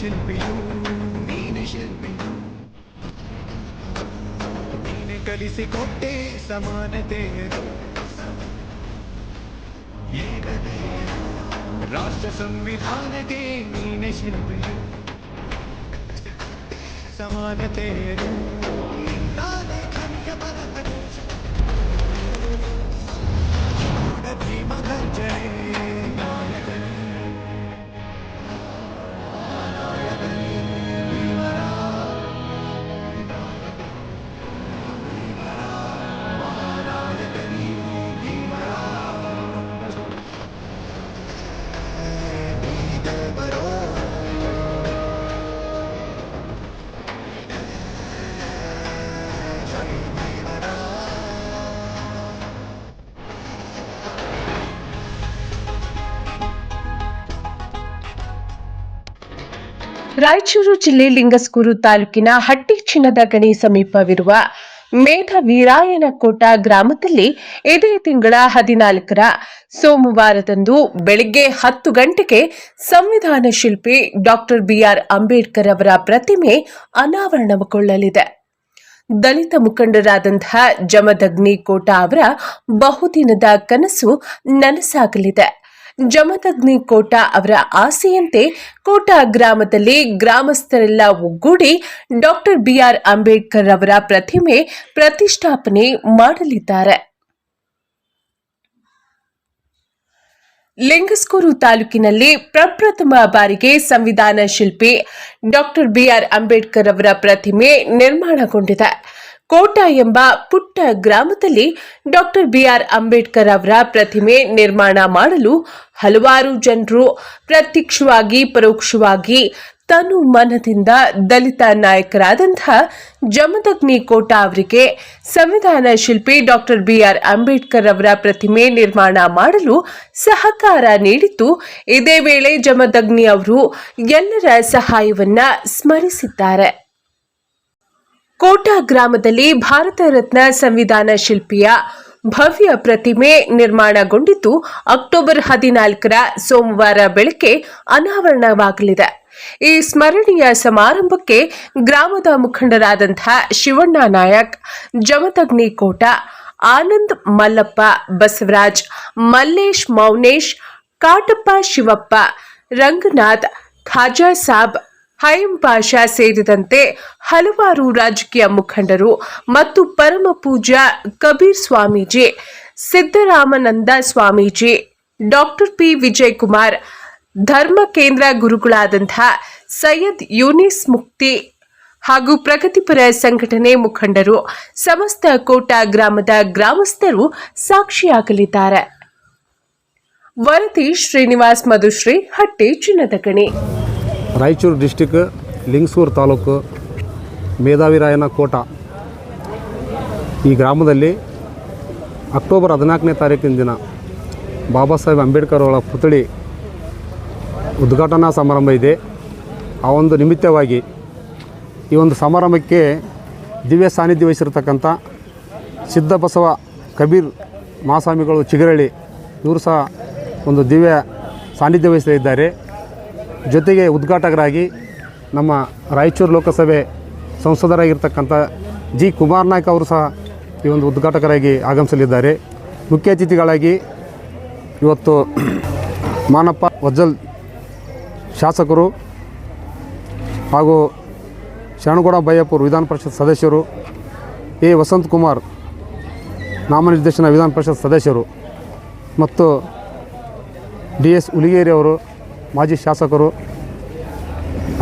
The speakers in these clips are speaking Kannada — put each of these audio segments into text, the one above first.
ಸಂವಿಧಾನಕ್ಕೆ ನೀನು ಶಿಲ್ಪಿಯು ನೀನು ಶಿಲ್ಪಿಯು ನೀನೆ ಕಲಿಸಿಕೊಟ್ಟೆ ಸಮಾನತೆಯನ್ನು ಏಕತೆ ರಾಷ್ಟ್ರ ಸಂವಿಧಾನಕ್ಕೆ ನೀನೆ ಶಿಲ್ಪಿಯು ಸಮಾನತೆಯನ್ನು ನಾನೇ ಕನಿಯ ಬರಹನು ಭೀಮ ಗರ್ಜನೆ ನಾಯಕನೇ ರಾಯಚೂರು ಜಿಲ್ಲೆ ಲಿಂಗಸ್ಕೂರು ತಾಲೂಕಿನ ಹಟ್ಟಿ ಚಿನ್ನದ ಗಣಿ ಸಮೀಪವಿರುವ ಮೇಧ ವೀರಾಯನಕೋಟ ಗ್ರಾಮದಲ್ಲಿ ಇದೇ ತಿಂಗಳ ಹದಿನಾಲ್ಕರ ಸೋಮವಾರದಂದು ಬೆಳಿಗ್ಗೆ ಹತ್ತು ಗಂಟೆಗೆ ಸಂವಿಧಾನ ಶಿಲ್ಪಿ ಡಾಕ್ಟರ್ ಬಿಆರ್ ಅಂಬೇಡ್ಕರ್ ಅವರ ಪ್ರತಿಮೆ ಅನಾವರಣಗೊಳ್ಳಲಿದೆ. ದಲಿತ ಮುಖಂಡರಾದಂತಹ ಜಮದಗ್ನಿ ಕೋಟಾ ಅವರ ಬಹುದಿನದ ಕನಸು ನನಸಾಗಲಿದೆ. ಜಮದಗ್ನಿ ಕೋಟಾ ಅವರ ಆಸೆಯಂತೆ ಕೋಟಾ ಗ್ರಾಮದಲ್ಲಿ ಗ್ರಾಮಸ್ಥರೆಲ್ಲ ಒಗ್ಗೂಡಿ ಡಾಕ್ಟರ್ ಬಿಆರ್ ಅಂಬೇಡ್ಕರ್ ಅವರ ಪ್ರತಿಮೆ ಪ್ರತಿಷ್ಠಾಪನೆ ಮಾಡಲಿದ್ದಾರೆ. ಲಿಂಗಸ್ಕೂರು ತಾಲೂಕಿನಲ್ಲಿ ಪ್ರಪ್ರಥಮ ಬಾರಿಗೆ ಸಂವಿಧಾನ ಶಿಲ್ಪಿ ಡಾಕ್ಟರ್ ಬಿಆರ್ ಅಂಬೇಡ್ಕರ್ ಅವರ ಪ್ರತಿಮೆ ನಿರ್ಮಾಣಗೊಂಡಿದೆ. ಕೋಟ ಎಂಬ ಪುಟ್ಟ ಗ್ರಾಮದಲ್ಲಿ ಡಾಕ್ಟರ್ ಬಿಆರ್ ಅಂಬೇಡ್ಕರ್ ಅವರ ಪ್ರತಿಮೆ ನಿರ್ಮಾಣ ಮಾಡಲು ಹಲವಾರು ಜನರು ಪ್ರತ್ಯಕ್ಷವಾಗಿ, ಪರೋಕ್ಷವಾಗಿ ತನು ಮನದಿಂದ ದಲಿತ ನಾಯಕರಾದಂತಹ ಜಮದಗ್ನಿ ಕೋಟಾ ಅವರಿಗೆ ಸಂವಿಧಾನ ಶಿಲ್ಪಿ ಡಾಕ್ಟರ್ ಬಿಆರ್ ಅಂಬೇಡ್ಕರ್ ಅವರ ಪ್ರತಿಮೆ ನಿರ್ಮಾಣ ಮಾಡಲು ಸಹಕಾರ ನೀಡಿದ್ದು ಇದೇ ವೇಳೆ ಜಮದಗ್ನಿ ಅವರು ಎಲ್ಲರ ಸಹಾಯವನ್ನ ಸ್ಮರಿಸಿದ್ದಾರೆ. ಕೋಟಾ ಗ್ರಾಮದಲ್ಲಿ ಭಾರತ ರತ್ನ ಸಂವಿಧಾನ ಶಿಲ್ಪಿಯ ಭವ್ಯ ಪ್ರತಿಮೆ ನಿರ್ಮಾಣಗೊಂಡಿದ್ದು ಅಕ್ಟೋಬರ್ ಹದಿನಾಲ್ಕರ ಸೋಮವಾರ ಬೆಳಗ್ಗೆ ಅನಾವರಣವಾಗಲಿದೆ. ಈ ಸ್ಮರಣೀಯ ಸಮಾರಂಭಕ್ಕೆ ಗ್ರಾಮದ ಮುಖಂಡರಾದಂಥ ಶಿವಣ್ಣ ನಾಯಕ್, ಜಮತಗ್ನಿ ಕೋಟ, ಆನಂದ್ ಮಲ್ಲಪ್ಪ ಬಸವರಾಜ್, ಮಲ್ಲೇಶ್ ಮೌನೇಶ್, ಕಾಟಪ್ಪ ಶಿವಪ್ಪ, ರಂಗನಾಥ್, ಖಾಜಾ ಸಾಬ್ ಹೈಂ ಪಾಷಾ ಸೇರಿದಂತೆ ಹಲವಾರು ರಾಜಕೀಯ ಮುಖಂಡರು ಮತ್ತು ಪರಮ ಪೂಜಾ ಕಬೀರ್ ಸ್ವಾಮೀಜಿ, ಸಿದ್ದರಾಮನಂದ ಸ್ವಾಮೀಜಿ, ಡಾಕ್ಟರ್ ಪಿ ವಿಜಯ್ ಕುಮಾರ್ ಧರ್ಮ ಕೇಂದ್ರ ಗುರುಗಳಾದಂತಹ ಸೈಯದ್ ಯೂನಿಸ್ ಮುಕ್ತಿ ಹಾಗೂ ಪ್ರಗತಿಪರ ಸಂಘಟನೆ ಮುಖಂಡರು, ಸಮಸ್ತ ಕೋಟಾ ಗ್ರಾಮದ ಗ್ರಾಮಸ್ಥರು ಸಾಕ್ಷಿಯಾಗಲಿದ್ದಾರೆ. ವರದಿ ಶ್ರೀನಿವಾಸ್ ಮಧುಶ್ರೀ, ಹಟ್ಟಿ ಚಿನ್ನದ ಗಣಿ. ರಾಯಚೂರು ಡಿಸ್ಟಿಕ್, ಲಿಂಗಸೂರು ತಾಲೂಕು ಮೇಧಾವಿರಾಯನ ಕೋಟ ಈ ಗ್ರಾಮದಲ್ಲಿ ಅಕ್ಟೋಬರ್ ಹದಿನಾಲ್ಕನೇ ತಾರೀಕಿನ ದಿನ ಬಾಬಾ ಸಾಹೇಬ್ ಅಂಬೇಡ್ಕರ್ ಅವರ ಪುತ್ಥಳಿ ಉದ್ಘಾಟನಾ ಸಮಾರಂಭ ಇದೆ. ಆ ಒಂದು ನಿಮಿತ್ತವಾಗಿ ಈ ಒಂದು ಸಮಾರಂಭಕ್ಕೆ ದಿವ್ಯ ಸಾನ್ನಿಧ್ಯ ವಹಿಸಿರ್ತಕ್ಕಂಥ ಸಿದ್ಧಬಸವ ಕಬೀರ್ ಮಹಾಸ್ವಾಮಿಗಳು ಚಿಗರಳ್ಳಿ ಇವರು ಸಹ ಒಂದು ದಿವ್ಯ ಸಾನ್ನಿಧ್ಯ ವಹಿಸಲಿದ್ದಾರೆ ಜೊತೆಗೆ ಉದ್ಘಾಟಕರಾಗಿ ನಮ್ಮ ರಾಯಚೂರು ಲೋಕಸಭೆ ಸಂಸದರಾಗಿರ್ತಕ್ಕಂಥ ಜಿ ಕುಮಾರ್ ನಾಯ್ಕ ಅವರು ಸಹ ಈ ಒಂದು ಉದ್ಘಾಟಕರಾಗಿ ಆಗಮಿಸಲಿದ್ದಾರೆ. ಮುಖ್ಯ ಅತಿಥಿಗಳಾಗಿ ಇವತ್ತು ಮಾನಪ್ಪ ವಜ್ಜಲ್ ಶಾಸಕರು ಹಾಗೂ ಶರಣಗೌಡ ಬಯ್ಯಪ್ಪರು ವಿಧಾನ ಪರಿಷತ್ ಸದಸ್ಯರು, ಎ ವಸಂತ್ ಕುಮಾರ್ ನಾಮನಿರ್ದೇಶನ ವಿಧಾನ ಪರಿಷತ್ ಸದಸ್ಯರು ಮತ್ತು ಡಿ ಎಸ್ ಹುಲಿಗೇರಿ ಅವರು ಮಾಜಿ ಶಾಸಕರು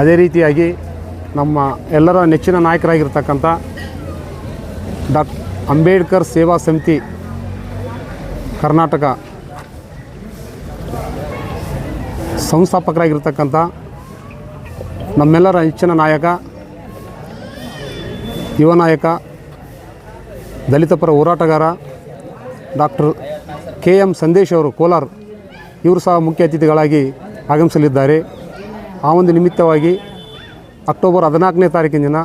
ಅದೇ ರೀತಿಯಾಗಿ ನಮ್ಮ ಎಲ್ಲರ ನೆಚ್ಚಿನ ನಾಯಕರಾಗಿರ್ತಕ್ಕಂಥ ಡಾಕ್ ಅಂಬೇಡ್ಕರ್ ಸೇವಾ ಸಮಿತಿ ಕರ್ನಾಟಕ ಸಂಸ್ಥಾಪಕರಾಗಿರ್ತಕ್ಕಂಥ ನಮ್ಮೆಲ್ಲರ ನೆಚ್ಚಿನ ನಾಯಕ, ಯುವ ನಾಯಕ ದಲಿತ ಪರ ಹೋರಾಟಗಾರ ಡಾಕ್ಟರ್ ಕೆ ಎಂ ಸಂದೇಶ್ ಅವರು ಕೋಲಾರ, ಇವರು ಸಹ ಮುಖ್ಯ ಅತಿಥಿಗಳಾಗಿ ಆಗಮಿಸಲಿದ್ದಾರೆ. ಆ ಒಂದು ನಿಮಿತ್ತವಾಗಿ ಅಕ್ಟೋಬರ್ ಹದಿನಾಲ್ಕನೇ ತಾರೀಕಿನ ದಿನ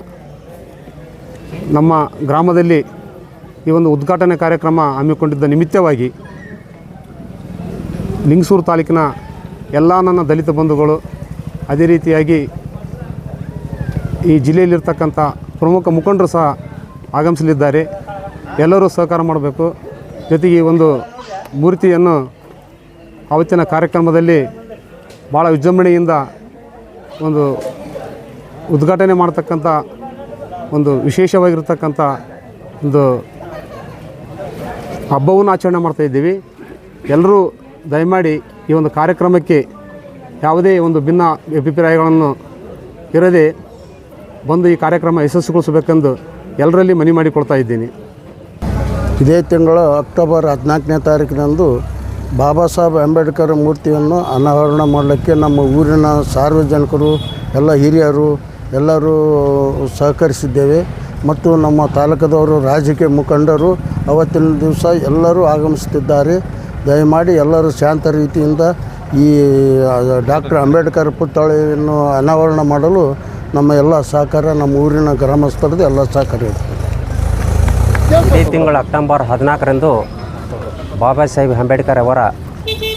ನಮ್ಮ ಗ್ರಾಮದಲ್ಲಿ ಈ ಒಂದು ಉದ್ಘಾಟನೆ ಕಾರ್ಯಕ್ರಮ ಹಮ್ಮಿಕೊಂಡಿದ್ದ ನಿಮಿತ್ತವಾಗಿ ಲಿಂಗಸೂರು ತಾಲೂಕಿನ ಎಲ್ಲ ನನ್ನ ದಲಿತ ಬಂಧುಗಳು ಅದೇ ರೀತಿಯಾಗಿ ಈ ಜಿಲ್ಲೆಯಲ್ಲಿರ್ತಕ್ಕಂಥ ಪ್ರಮುಖ ಮುಖಂಡರು ಸಹ ಆಗಮಿಸಲಿದ್ದಾರೆ. ಎಲ್ಲರೂ ಸಹಕಾರ ಮಾಡಬೇಕು. ಜೊತೆಗೆ ಈ ಒಂದು ಮೂರ್ತಿಯನ್ನು ಅವತ್ತಿನ ಕಾರ್ಯಕ್ರಮದಲ್ಲಿ ಭಾಳ ವಿಜೃಂಭಣೆಯಿಂದ ಒಂದು ಉದ್ಘಾಟನೆ ಮಾಡ್ತಕ್ಕಂಥ ಒಂದು ವಿಶೇಷವಾಗಿರ್ತಕ್ಕಂಥ ಒಂದು ಹಬ್ಬವನ್ನು ಆಚರಣೆ ಮಾಡ್ತಾ ಇದ್ದೀವಿ. ಎಲ್ಲರೂ ದಯಮಾಡಿ ಈ ಒಂದು ಕಾರ್ಯಕ್ರಮಕ್ಕೆ ಯಾವುದೇ ಒಂದು ಭಿನ್ನ ಅಭಿಪ್ರಾಯಗಳನ್ನು ಇರದೆ ಬಂದು ಈ ಕಾರ್ಯಕ್ರಮ ಯಶಸ್ವಿಗೊಳಿಸಬೇಕೆಂದು ಎಲ್ಲರಲ್ಲಿ ಮನವಿ ಮಾಡಿಕೊಳ್ತಾ ಇದ್ದೀನಿ. ಇದೇ ತಿಂಗಳು ಅಕ್ಟೋಬರ್ ಹದಿನಾಲ್ಕನೇ ತಾರೀಕಿನಂದು ಬಾಬಾ ಸಾಹೇಬ್ ಅಂಬೇಡ್ಕರ್ ಮೂರ್ತಿಯನ್ನು ಅನಾವರಣ ಮಾಡಲಿಕ್ಕೆ ನಮ್ಮ ಊರಿನ ಸಾರ್ವಜನಿಕರು, ಎಲ್ಲ ಹಿರಿಯರು, ಎಲ್ಲರೂ ಸಹಕರಿಸಿದ್ದೇವೆ. ಮತ್ತು ನಮ್ಮ ತಾಲೂಕದವರು ರಾಜಕೀಯ ಮುಖಂಡರು ಅವತ್ತಿನ ದಿವಸ ಎಲ್ಲರೂ ಆಗಮಿಸುತ್ತಿದ್ದಾರೆ. ದಯಮಾಡಿ ಎಲ್ಲರೂ ಶಾಂತ ರೀತಿಯಿಂದ ಈ ಡಾಕ್ಟರ್ ಅಂಬೇಡ್ಕರ್ ಪುತ್ಥಳಿಯನ್ನು ಅನಾವರಣ ಮಾಡಲು ನಮ್ಮ ಎಲ್ಲ ಸಹಕಾರ ನಮ್ಮ ಊರಿನ ಗ್ರಾಮಸ್ಥರದ್ದು ಎಲ್ಲ ಸಹಕಾರ ಇರ್ತದೆ. ಇದೇ ತಿಂಗಳ ಅಕ್ಟೋಬರ್ ಹದಿನಾಲ್ಕರಂದು ಬಾಬಾ ಸಾಹೇಬ್ ಅಂಬೇಡ್ಕರ್ ಅವರ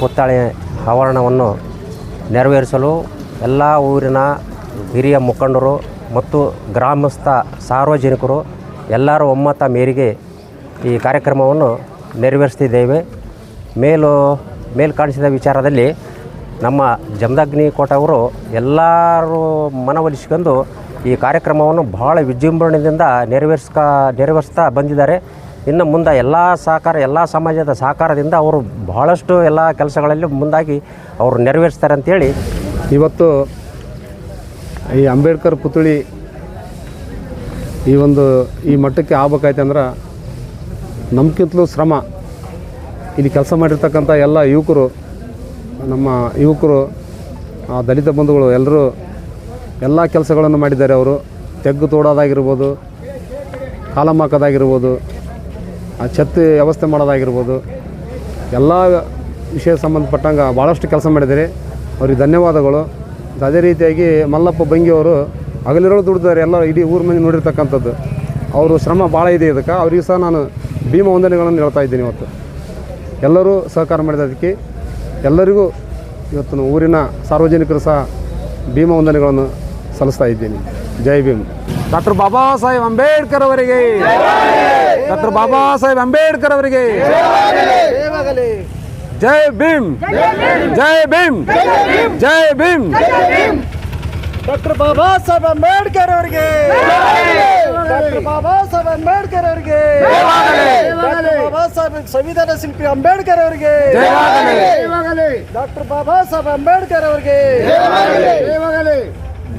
ಪುತ್ಥಳಿ ಆವರಣವನ್ನು ನೆರವೇರಿಸಲು ಎಲ್ಲ ಊರಿನ ಹಿರಿಯ ಮುಖಂಡರು ಮತ್ತು ಗ್ರಾಮಸ್ಥ ಸಾರ್ವಜನಿಕರು ಎಲ್ಲರೂ ಒಮ್ಮತ ಮೇರೆಗೆ ಈ ಕಾರ್ಯಕ್ರಮವನ್ನು ನೆರವೇರಿಸ್ತಿದ್ದೇವೆ ಮೇಲು ಮೇಲ್ ಕಾಣಿಸಿದ ವಿಚಾರದಲ್ಲಿ ನಮ್ಮ ಜಮದಗ್ನಿ ಕೋಟವರು ಎಲ್ಲರೂ ಮನವೊಲಿಸಿಕೊಂಡು ಈ ಕಾರ್ಯಕ್ರಮವನ್ನು ಬಹಳ ವಿಜೃಂಭಣೆಯಿಂದ ನೆರವೇರಿಸ್ಕ, ನೆರವೇರಿಸ್ತಾ ಬಂದಿದ್ದಾರೆ. ಇನ್ನು ಮುಂದೆ ಎಲ್ಲ ಸಹಕಾರ, ಎಲ್ಲ ಸಮಾಜದ ಸಹಕಾರದಿಂದ ಅವರು ಬಹಳಷ್ಟು ಎಲ್ಲ ಕೆಲಸಗಳಲ್ಲಿ ಮುಂದಾಗಿ ಅವರು ನೆರವೇರಿಸ್ತಾರೆ ಅಂತೇಳಿ ಇವತ್ತು ಈ ಅಂಬೇಡ್ಕರ್ ಪುತ್ಥಳಿ ಈ ಒಂದು ಈ ಮಟ್ಟಕ್ಕೆ ಆಗ್ಬೇಕಾಯ್ತು ಅಂದ್ರೆ ನಮ್ಗಿಂತಲೂ ಶ್ರಮ. ಇಲ್ಲಿ ಕೆಲಸ ಮಾಡಿರ್ತಕ್ಕಂಥ ಎಲ್ಲ ಯುವಕರು, ನಮ್ಮ ಯುವಕರು, ಆ ದಲಿತ ಬಂಧುಗಳು ಎಲ್ಲರೂ ಎಲ್ಲ ಕೆಲಸಗಳನ್ನು ಮಾಡಿದ್ದಾರೆ ಅವರು. ತೆಗ್ಗು ತೋಡೋದಾಗಿರ್ಬೋದು ಕಾಲಮ್ ಹಾಕೋದಾಗಿರ್ಬೋದು ಆ ಛತ್ತು ವ್ಯವಸ್ಥೆ ಮಾಡೋದಾಗಿರ್ಬೋದು. ಎಲ್ಲ ವಿಷಯ ಸಂಬಂಧಪಟ್ಟಂಗೆ ಭಾಳಷ್ಟು ಕೆಲಸ ಮಾಡಿದ್ದೀರಿ. ಅವ್ರಿಗೆ ಧನ್ಯವಾದಗಳು. ಅದೇ ರೀತಿಯಾಗಿ ಮಲ್ಲಪ್ಪ ಬಂಗಿಯವರು ಹಗಲಿರೋಳು ದುಡಿದಾರೆ ಎಲ್ಲ ಇಡೀ ಊರ ಮಂದಿ ನೋಡಿರ್ತಕ್ಕಂಥದ್ದು. ಅವರು ಶ್ರಮ ಭಾಳ ಇದೆ ಇದಕ್ಕೆ. ಅವ್ರಿಗೆ ಸಹ ನಾನು ಭೀಮ ವಂದನೆಗಳನ್ನು ಹೇಳ್ತಾ ಇದ್ದೀನಿ ಇವತ್ತು. ಎಲ್ಲರೂ ಸಹಕಾರ ಮಾಡಿದ್ದಕ್ಕೆ ಎಲ್ಲರಿಗೂ ಇವತ್ತು ಊರಿನ ಸಾರ್ವಜನಿಕರು ಸಹ ಭೀಮ ವಂದನೆಗಳನ್ನು ಸಲ್ಲಿಸ್ತಾ ಇದ್ದೀನಿ. ಜೈ ಭೀಮ್. ಡಾಕ್ಟರ್ ಬಾಬಾ ಸಾಹೇಬ್ ಅಂಬೇಡ್ಕರ್ ಅವರಿಗೆ. ಡಾಕ್ಟರ್ ಬಾಬಾ ಸಾಹೇಬ್ ಅಂಬೇಡ್ಕರ್ ಅವರಿಗೆ. ಜೈ ಭೀಮ್. ಜೈ ಭೀಮ್. ಜೈ ಭೀಮ್. ಡಾಕ್ಟರ್ ಬಾಬಾ ಸಾಹೇಬ್ ಅಂಬೇಡ್ಕರ್ ಅವರಿಗೆ. ಡಾಕ್ಟರ್ ಬಾಬಾ ಸಾಹೇಬ್ ಅಂಬೇಡ್ಕರ್ ಅವರಿಗೆ. ಡಾಕ್ಟರ್ ಬಾಬಾ ಸಾಹೇಬ್ ಸಂವಿಧಾನ ಶಿಲ್ಪಿ ಅಂಬೇಡ್ಕರ್ ಅವರಿಗೆ. ಡಾಕ್ಟರ್ ಬಾಬಾ ಸಾಹೇಬ್ ಅಂಬೇಡ್ಕರ್ ಅವರಿಗೆ. ಆರ್